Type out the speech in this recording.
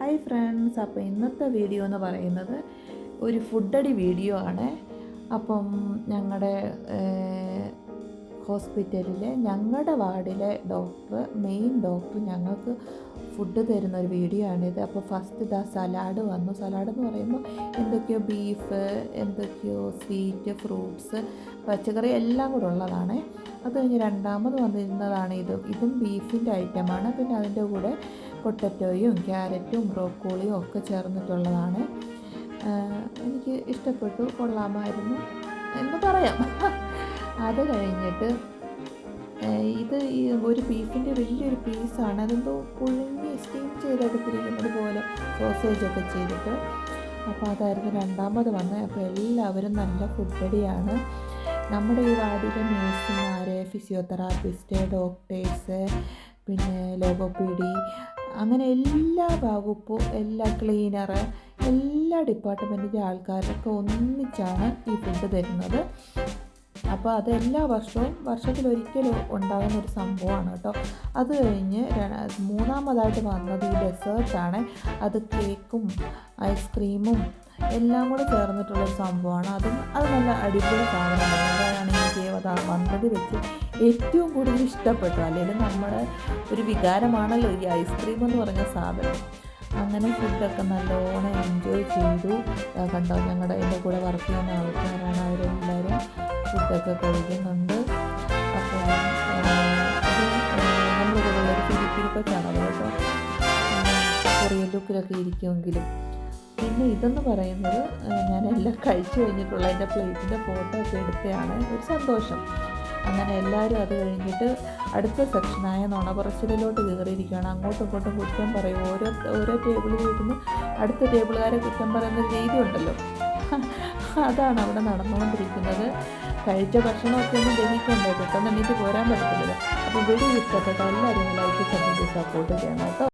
Hi friends അപ്പോൾ ഇന്നത്തെ video എന്ന് പറയുന്നത് ഒരു ഫുഡടി വീഡിയോ ആണ്. അപ്പം ഞങ്ങളുടെ ഹോസ്പിറ്റലിലെ ഞങ്ങളുടെ വാർഡിലെ ഡോക്ടർ മെയിൻ ഡോക്ടർ ഞങ്ങൾക്ക് ഫുഡ് തരുന്ന ഒരു വീഡിയോ ആണിത്. അപ്പോൾ ഫസ്റ്റ് ഇതാ സലാഡ് വന്നു. സലാഡ് എന്ന് പറയുമ്പോൾ എന്തൊക്കെയോ ബീഫ് എന്തൊക്കെയോ സ്വീറ്റ് ഫ്രൂട്ട്സ് പച്ചക്കറി എല്ലാം കൂടെ ഉള്ളതാണ്. അത് കഴിഞ്ഞ് രണ്ടാമത് വന്നിരുന്നതാണ് ഇത്. ഇതും ബീഫിന്റെ ഐറ്റമാണ് പിന്നെ അതിന്റെ കൂടെ പൊട്ടറ്റോയും ക്യാരറ്റും ബ്രോക്കോളിയും ഒക്കെ ചേർന്നിട്ടുള്ളതാണ്. എനിക്ക് ഇഷ്ടപ്പെട്ടു. കൊള്ളാമായിരുന്നു എന്ന് പറയാം. അത് കഴിഞ്ഞിട്ട് ഇത് ഈ ഒരു ബീഫിന്റെ വലിയൊരു പീസാണ്. അതെന്തോ പുഴുങ്ങി സ്റ്റീം ചെയ്തെടുത്തിരിക്കുന്നത് പോലെ സോസേജ് ഒക്കെ ചെയ്തിട്ട്. അപ്പോൾ അതായിരുന്നു രണ്ടാമത് വന്നത് അപ്പോൾ എല്ലാവരും നല്ല ഫുഡടിയാണ് നമ്മുടെ ഈ വാർഡിലെ നേഴ്സുമാർ ഫിസിയോതെറാപ്പിസ്റ്റ് ഡോക്ടേഴ്സ് പിന്നെ ലോഗോപീഡി അങ്ങനെ എല്ലാ വകുപ്പും എല്ലാ ക്ലീനറ് എല്ലാ ഡിപ്പാർട്ട്മെന്റിന്റെ ആൾക്കാരൊക്കെ ഒന്നിച്ചാണ് ഈ ഫുഡ് തരുന്നത്. അപ്പോൾ അത് എല്ലാ വർഷവും വർഷത്തിലൊരിക്കലും ഉണ്ടാകുന്ന ഒരു സംഭവമാണ് കേട്ടോ. അത് കഴിഞ്ഞ് മൂന്നാമതായിട്ട് വന്നത് ഈ ഡെസേർട്ടാണ് അത് കേക്കും ഐസ്ക്രീമും എല്ലാം കൂടെ ചേർന്നിട്ടുള്ളൊരു സംഭവമാണ്. അതും അത് നല്ല അടിപൊളി സാധനമാണ്. അതാണ് എനിക്ക് വന്നത് വെച്ച് ഏറ്റവും കൂടുതൽ ഇഷ്ടപ്പെട്ടു അല്ലെങ്കിൽ നമ്മുടെ ഒരു വികാരമാണല്ലോ ഈ ഐസ്ക്രീം എന്ന് പറഞ്ഞ സാധനം. അങ്ങനെ ഫുഡൊക്കെ നല്ലോണം എൻജോയ് ചെയ്തു. കണ്ടോ ഞങ്ങളുടെ എന്റെ കൂടെ വർക്ക് ചെയ്യുന്ന ആൾക്കാരാണ്. അവരെല്ലാവരും ഫുഡൊക്കെ കഴിക്കുന്നുണ്ട് അപ്പോൾ നമ്മുടെ കൂടെ ഉള്ളൊരു ഫിലിപ്പിൻ കൊച്ചാണ് കേട്ടോ. കൊറിയൻ ലുക്കിലൊക്കെ ഇരിക്കുമെങ്കിലും. പിന്നെ ഇതെന്ന് പറയുന്നത് ഞാനെല്ലാം കഴിച്ചു കഴിഞ്ഞിട്ടുള്ള എന്റെ പ്ലേറ്റിന്റെ ഫോട്ടോ ഒക്കെ എടുത്തതാണ് ഒരു സന്തോഷം. അങ്ങനെ എല്ലാവരും അത് കഴിഞ്ഞിട്ട് അടുത്ത സെക്ഷനായ നുണപറച്ചിലോട്ട് കയറിയിരിക്കുകയാണ്. അങ്ങോട്ടും ഇങ്ങോട്ടും കുറ്റം പറയും. ഓരോ ഓരോ ടേബിളിൽ ഇരുന്ന് അടുത്ത ടേബിളുകാരെ കുറ്റം പറയുന്ന രീതി ഉണ്ടല്ലോ അതാണ് അവിടെ നടന്നുകൊണ്ടിരിക്കുന്നത്. കഴിച്ച ഭക്ഷണമൊക്കെ ഒന്ന് ദഹിക്കണ്ടേ? പെട്ടെന്ന് എണീറ്റ് പോരാൻ പറ്റത്തില്ലല്ലോ. അപ്പോൾ വീഡിയോ ഇഷ്ടപ്പെട്ട എല്ലാവരും ലൈക്ക് സപ്പോർട്ട് ചെയ്യണം കേട്ടോ.